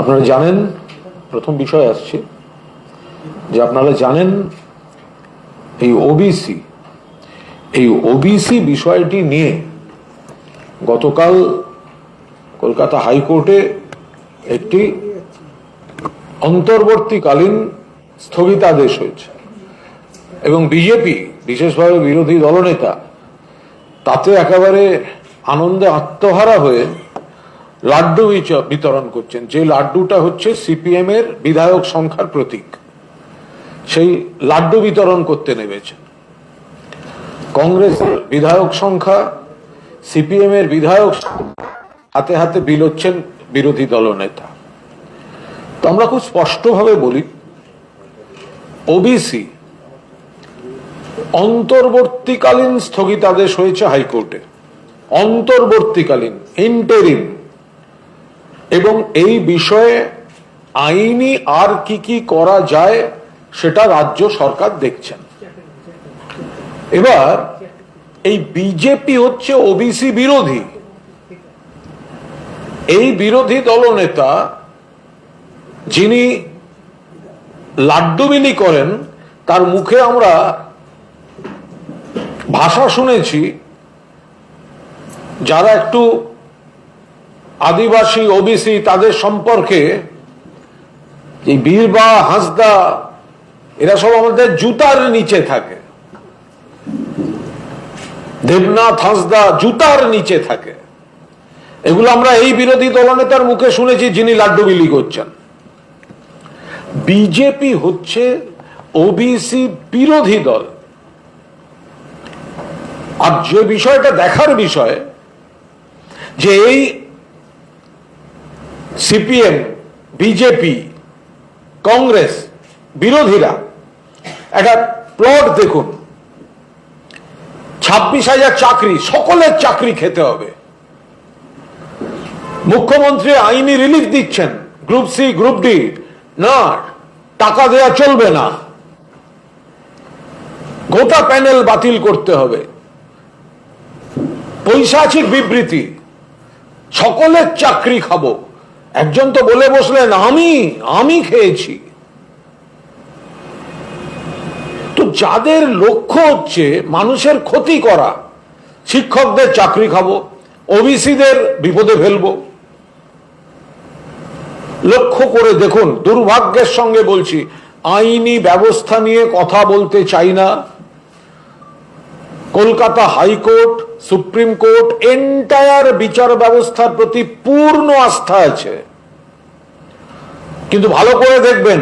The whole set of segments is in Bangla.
আপনারা জানেন, প্রথম বিষয় আসছে, যে আপনারা জানেন এই ওবিসি এই ওবিসি বিষয়টি নিয়ে গতকাল কলকাতা হাইকোর্টে একটি অন্তর্বর্তীকালীন স্থগিতাদেশ হয়েছে। এবং বিজেপি বিশেষভাবে বিরোধী দলনেতা, তাতে একেবারে আনন্দে আত্মহারা হয়ে লাড্ডু বিতরণ করছেন। যে লাড্ডুটা হচ্ছে সিপিএম এর বিধায়ক সংখ্যার প্রতীক। সেই লাড্ডু বিতরণ করতে নেমেছেন। কংগ্রেসের বিধায়ক সংখ্যা, সিপিএম এর বিধায়ক হাতে হাতে বিলোচ্ছেন বিরোধী দলনেতা তো আমরা খুব স্পষ্টভাবে বলি, ওবিসি অন্তর্বর্তীকালীন স্থগিতাদেশ হয়েছে হাইকোর্টে। অন্তর্বর্তীকালীন ইন্টারিম এবং এই বিষয়ে আইনি আর কি কি করা যায়, সেটা রাজ্য সরকার দেখছেন। এবার, এই বিজেপি হচ্ছে ওবিসি বিরোধী। এই বিরোধী দলনেতা যিনি লাড্ডু বিলি করেন, তার মুখে আমরা ভাষা শুনেছি, যারা একটু আদিবাসী, ওবিসি তাদের সম্পর্কে এই বীরবা, হাসদা, এরা সব আমাদের জুতার নিচে থাকে। দেবনাথ, হাসদা জুতার নিচে থাকে। এগুলো আমরা এই বিরোধী দলনেতার মুখে শুনেছি যিনি লাড্ডু বিলি করছেন। বিজেপি হচ্ছে ওবিসি বিরোধী দল। আর যে বিষয়টা দেখার বিষয়, যে এই সিপিএম, বিজেপি, কংগ্রেস, বিরোধীরা। একটা প্লট দেখুন। ছাব্বিশ হাজার চাকরি, সকলের চাকরি খেতে হবে। মুখ্যমন্ত্রী আইনি রিলিফ দিচ্ছেন। Group C, group D. না, টাকা দেয়া চলবে না। গোটা প্যানেল বাতিল করতে হবে। পৈশাচিক বিবৃতি। সকলের চাকরি খাব। একজন তো বলে বসলেন, আমি আমি খেয়েছি। তো যাদের লক্ষ্য হচ্ছে মানুষের ক্ষতি করা, শিক্ষকদের চাকরি খাব, ওবিসিদের বিপদে ফেলব। লক্ষ্য করে দেখুন, দুর্ভাগ্যের সঙ্গে বলছি, আইনি ব্যবস্থা নিয়ে কথা বলতে চাই না। Kolkata high court, supreme court entire বিচার ব্যবস্থার প্রতি পূর্ণ আস্থা আছে। কিন্তু ভালো করে দেখবেন,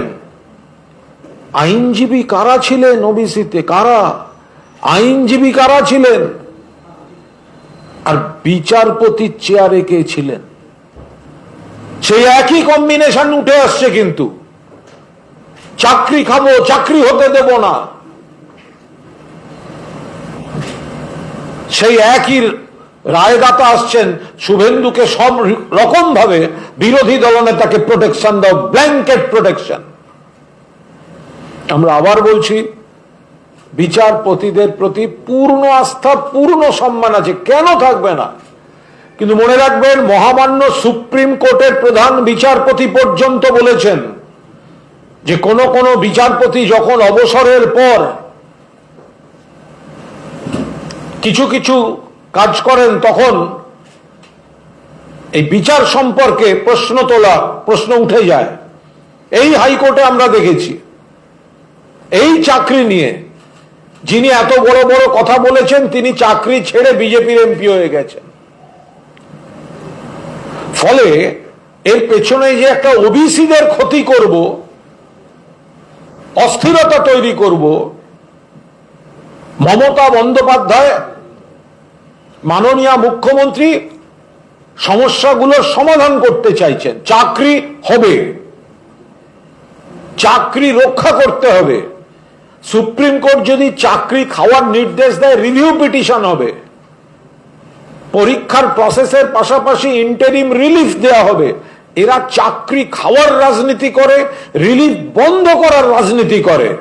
আইনজীবী কারা ছিলেন ওবিসিতে? কারা? আইনজীবী কারা ছিলেন? আর বিচারপতির চেয়ারে কে ছিলেন? সেই একই কম্বিনেশন উঠে আসছে কিন্তু। চাকরি খাব, চাকরি হতে দেব না। সেই একই রায়দাতা আসছেন শুভেন্দুকে সব রকম ভাবে বিরোধী দলনেতাকে প্রোটেকশন দাও ব্ল্যাঙ্কেট প্রোটেকশন আমরা আবার বলছি, বিচারপতিদের প্রতি পূর্ণ আস্থা, পূর্ণ সম্মান আছে, কেন থাকবে না? কিন্তু মনে রাখবেন, মহামান্য সুপ্রিম কোর্টের প্রধান বিচারপতি পর্যন্ত বলেছেন যে কোন কোন বিচারপতি যখন অবসরের পর কিছু কিছু কাজ করেন তখন এই বিচার সম্পর্কে প্রশ্ন তোলা, প্রশ্ন উঠে যায়। এই হাইকোর্টে আমরা দেখেছি, এই চাকরি নিয়ে যিনি এত বড় বড় কথা বলেছেন, তিনি চাকরি ছেড়ে বিজেপির এমপি হয়ে গেছেন। ফলে এর পেছনে যে একটা ওবিসিদের ক্ষতি করব, অস্থিরতা তৈরি করব, মমতা বন্দ্যোপাধ্যায় মাননীয় মুখ্যমন্ত্রী সমস্যাগুলোর সমাধান করতে চাইছেন। চাকরি হবে। চাকরি রক্ষা করতে হবে। সুপ্রিম কোর্ট যদি চাকরি খাওয়ার নির্দেশ দেয়, রিভিউ পিটিশন হবে। পরীক্ষার প্রসেসের পাশাপাশি ইন্টারিম রিলিফ দেয়া হবে। এরা চাকরি খাওয়ার রাজনীতি করে রিলিফ বন্ধ করার রাজনীতি করে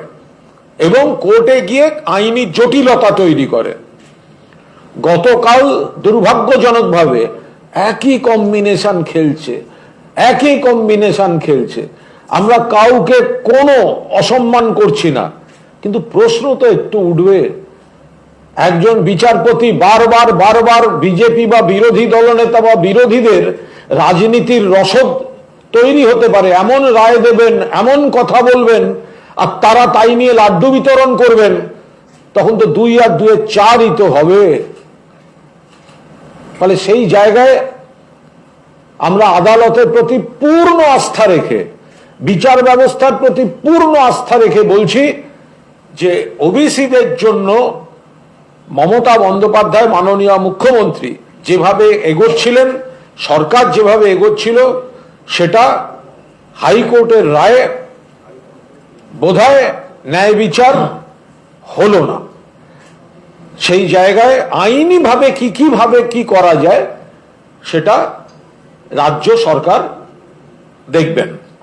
এবং কোর্টে গিয়ে আইনি জটিলতা তৈরি করে। গতকাল দুর্ভাগ্যজনকভাবে একই কম্বিনেশন খেলছে, একই কম্বিনেশন খেলছে। আমরা কাউকে কোনো অসম্মান করছি না। কিন্তু প্রশ্ন তো একটু উঠবে, একজন বিচারপতি বারবার বারবার বিজেপি বা বিরোধী দলনেতা বা বিরোধীদের রাজনীতির রসদ তৈরি হতে পারে, এমন রায় দেবেন, এমন কথা বলবেন, আর তারা তাই নিয়ে লাড্ডু বিতরণ করবেন, তখন তো দুই আর দুয়ে চারই তো হবে। ফলে সেই জায়গায় আমরা আদালতের প্রতি পূর্ণ আস্থা রেখে, বিচার ব্যবস্থার প্রতি পূর্ণ আস্থা রেখে বলছি যে ওবিসিদের জন্য মমতা বন্দ্যোপাধ্যায় মাননীয় মুখ্যমন্ত্রী যেভাবে এগোচ্ছিলেন, সরকার যেভাবে এগোচ্ছিল, সেটা হাইকোর্টের রায়ে বোধহয় ন্যায় বিচার হলো না। সেই জায়গায় আইনিভাবে কি কীভাবে কি করা যায় সেটা রাজ্য সরকার দেখবেন।